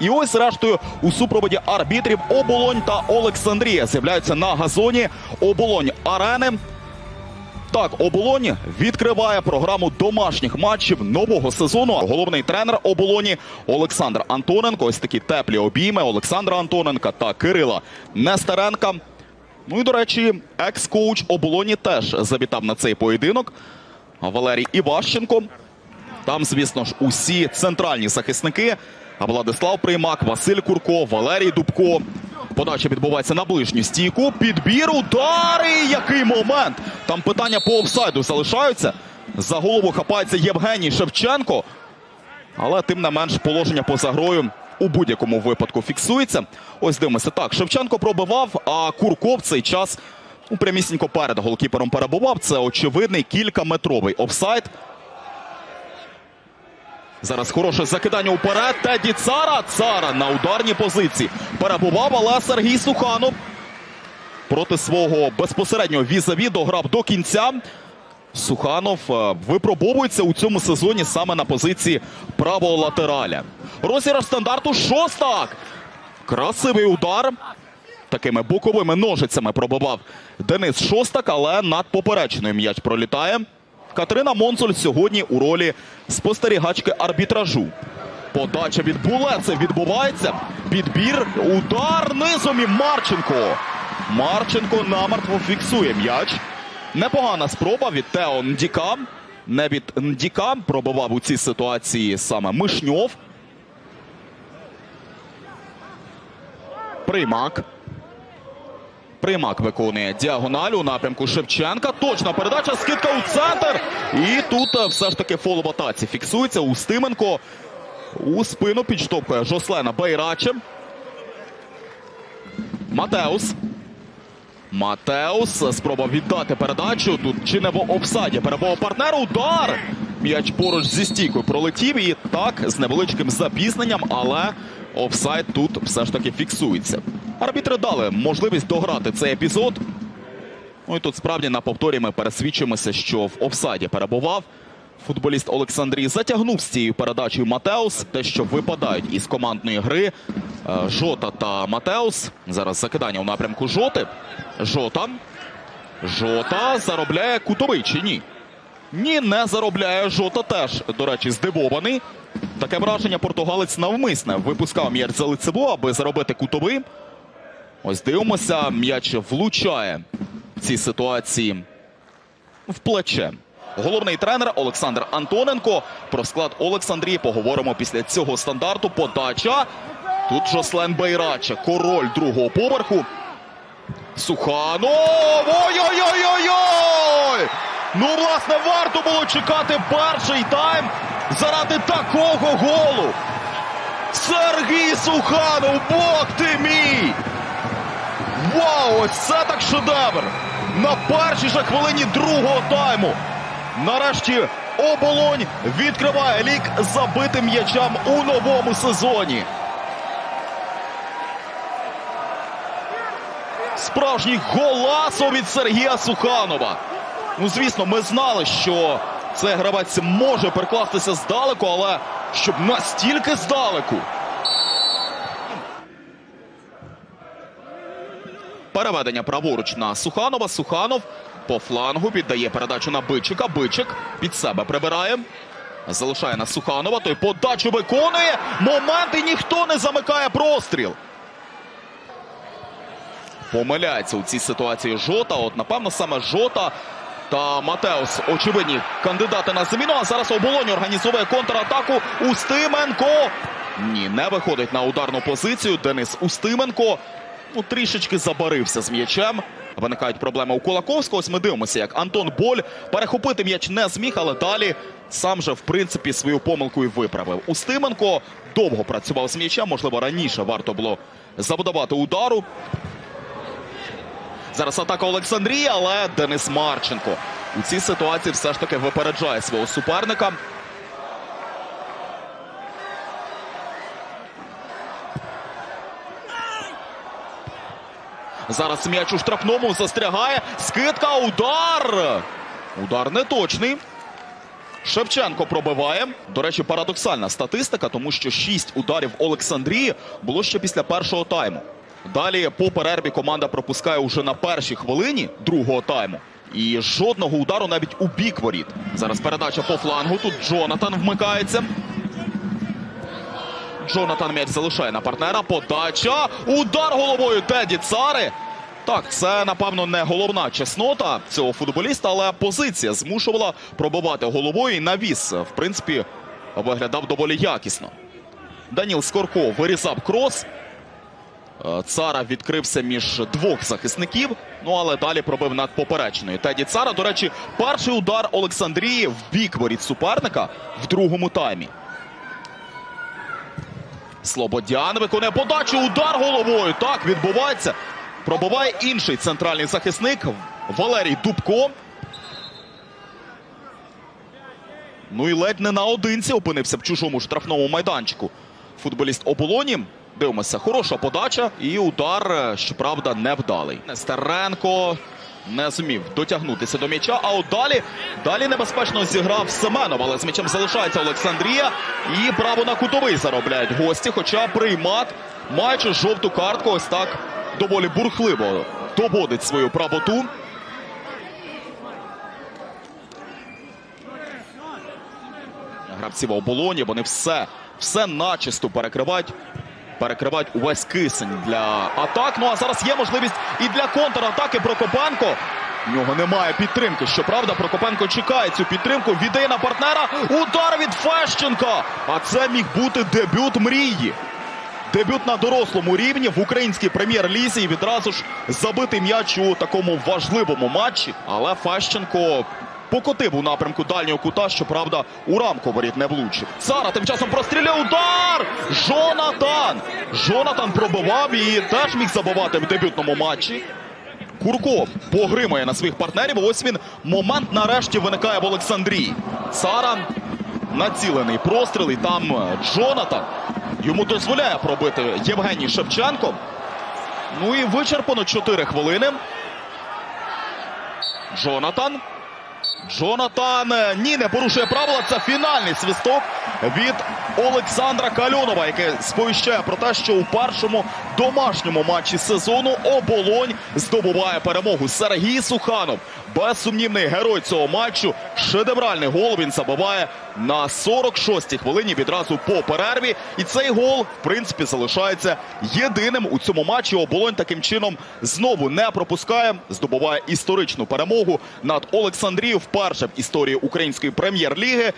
І ось, зрештою, у супроводі арбітрів Оболонь та Олександрія з'являються на газоні Оболонь арени. Так, оболоні відкриває програму домашніх матчів нового сезону. Головний тренер оболоні Олександр Антоненко. Ось такі теплі обійми Олександра Антоненка та Кирила Нестеренка. Ну і до речі, екс-коуч оболоні теж завітав на цей поєдинок. Валерій Іващенко. Там, звісно ж, усі центральні захисники. Владислав Приймак, Василь Курко, Валерій Дубко. Подача відбувається на ближню стійку. Підбір, удари. Який момент! Там питання по офсайду залишаються. За голову хапається Євгеній Шевченко. Але тим не менш положення поза грою у будь-якому випадку фіксується. Ось дивимося. Так, Шевченко пробивав, а Курко в цей час прямісінько перед голкіпером перебував. Це очевидний кількаметровий офсайд. Зараз хороше закидання уперед. Теді Цара. Цара на ударній позиції. Перебував, але Сергій Суханов проти свого безпосереднього візаві дограв до кінця. Суханов е, випробовується у цьому сезоні саме на позиції правого латераля. Розіграш стандарту шостак. Красивий удар. Такими боковими ножицями пробивав Денис Шостак, але над поперечною м'яч пролітає. Катерина Монцоль сьогодні у ролі спостерігачки арбітражу. Подача від Булеце відбувається. Підбір. Удар низом і Марченко. Марченко намертво фіксує м'яч. Непогана спроба від Тео Ndіка. Не від Ndіка. Пробивав у цій ситуації саме Мишньов. Приймак. Приймак виконує діагональ у напрямку Шевченка. Точна передача, скидка у центр. І тут е, все ж таки фол в атаці фіксується. Устименко у спину підштовхує Жослена Байрачем. Матеус. Матеус спробував віддати передачу. Тут чи не в офсайді перебував партнер. Удар! М'яч поруч зі стійкою пролетів. І так, з невеличким запізненням, але офсайд тут все ж таки фіксується. Арбітри дали можливість дограти цей епізод. Ну і тут справді на повторі ми пересвідчимося, що в офсайді перебував. Футболіст Олександрій затягнув з цією передачею Матеус. Те, що випадають із командної гри е, Жота та Матеус. Зараз закидання у напрямку Жоти. Жота. Жота заробляє кутовий чи ні? Ні, не заробляє. Жота теж, до речі, здивований. Таке враження португалець навмисне випускав м'яч за лицеву, аби заробити кутовий. Ось дивимося, м'яч влучає в цій ситуації в плече. Головний тренер Олександр Антоненко. Про склад Олександрії поговоримо після цього стандарту. Подача. Тут Жослен Байрача, король другого поверху. Суханов! Ой-ой-ой-ой-ой! Ну, власне, варто було чекати перший тайм заради такого голу. Сергій Суханов, Бог ти мій! Вау, ось це так шедевр! На першій же хвилині другого тайму. Нарешті оболонь відкриває лік забитим м'ячам у новому сезоні. Справжній голасо від Сергія Суханова. Ну, звісно, ми знали, що цей гравець може перекластися здалеку, але щоб настільки здалеку. Переведення праворуч на Суханова. Суханов по флангу віддає передачу на Бичика. Бичик під себе прибирає. Залишає на Суханова. Той подачу виконує. Момент і ніхто не замикає простріл. Помиляється у цій ситуації Жота. От, напевно, саме Жота та Матеус очевидні кандидати на заміну. А зараз оболонь організовує контратаку. Устименко. Ні, не виходить на ударну позицію. Денис Устименко ну, трішечки забарився з м'ячем. Виникають проблеми у Кулаковського. Ось ми дивимося, як Антон Боль перехопити м'яч не зміг, але далі сам же, в принципі, свою помилку і виправив. Устименко довго працював з м'ячем. Можливо, раніше варто було забудувати удару. Зараз атака Олександрії, але Денис Марченко у цій ситуації все ж таки випереджає свого суперника. Зараз м'яч у штрафному застрягає. Скидка, удар. Удар неточний. Шевченко пробиває. До речі, парадоксальна статистика, тому що 6 ударів Олександрії було ще після першого тайму. Далі по перерві команда пропускає уже на першій хвилині другого тайму. І жодного удару навіть у бік воріт. Зараз передача по флангу. Тут Джонатан вмикається. Джонатан м'яч залишає на партнера. Подача. Удар головою Теді Цари. Так, це напевно не головна чеснота цього футболіста, але позиція змушувала пробивати головою і навіс. В принципі, виглядав доволі якісно. Даніл Скорко вирізав крос. Е, Цара відкрився між двох захисників. Ну але далі пробив над поперечною. Теді Цара, до речі, перший удар Олександрії в бік воріт суперника в другому таймі. Слободян виконує подачу. Удар головою. Так, відбувається. Пробиває інший центральний захисник Валерій Дубко. Ну і ледь не наодинці опинився в чужому штрафному майданчику. Футболіст оболоні. Дивимося, хороша подача і удар, е, щоправда, невдалий. Нестеренко не зумів дотягнутися до м'яча. А от далі, далі небезпечно зіграв Семенов, але з м'ячем залишається Олександрія. І право на кутовий заробляють гості. Хоча приймат, маючи жовту картку, ось так доволі бурхливо доводить свою правоту. Гравців оболоні, вони все, все начисто перекривають. Перекривають увесь кисень для атак. Ну а зараз є можливість і для контратаки Прокопенко. В нього немає підтримки. Щоправда, Прокопенко чекає цю підтримку. Віддає на партнера. Удар від Фещенка. А це міг бути дебют мрії. Дебют на дорослому рівні в українській прем'єр-лізі. І відразу ж забитий м'яч у такому важливому матчі. Але Фещенко покотив у напрямку дальнього кута. Щоправда, у рамку воріт не влучив. Цара тим часом простріляє удар! Жонатан! Жонатан пробивав і теж міг забивати в дебютному матчі. Курко погримає на своїх партнерів. Ось він момент нарешті виникає в Олександрії. Цара націлений простріл. І там Джонатан йому дозволяє пробити Євгеній Шевченко. Ну і вичерпано 4 хвилини. Джонатан. Джонатан е, ні, не порушує правила. Це фінальний свисток від Олександра Кальонова, який сповіщає про те, що у першому домашньому матчі сезону оболонь здобуває перемогу. Сергій Суханов, безсумнівний герой цього матчу. Шедевральний гол він забиває на 46-й хвилині відразу по перерві. І цей гол, в принципі, залишається єдиним у цьому матчі. Оболонь таким чином знову не пропускає, здобуває історичну перемогу над Олександрією вперше в історії української прем'єр-ліги.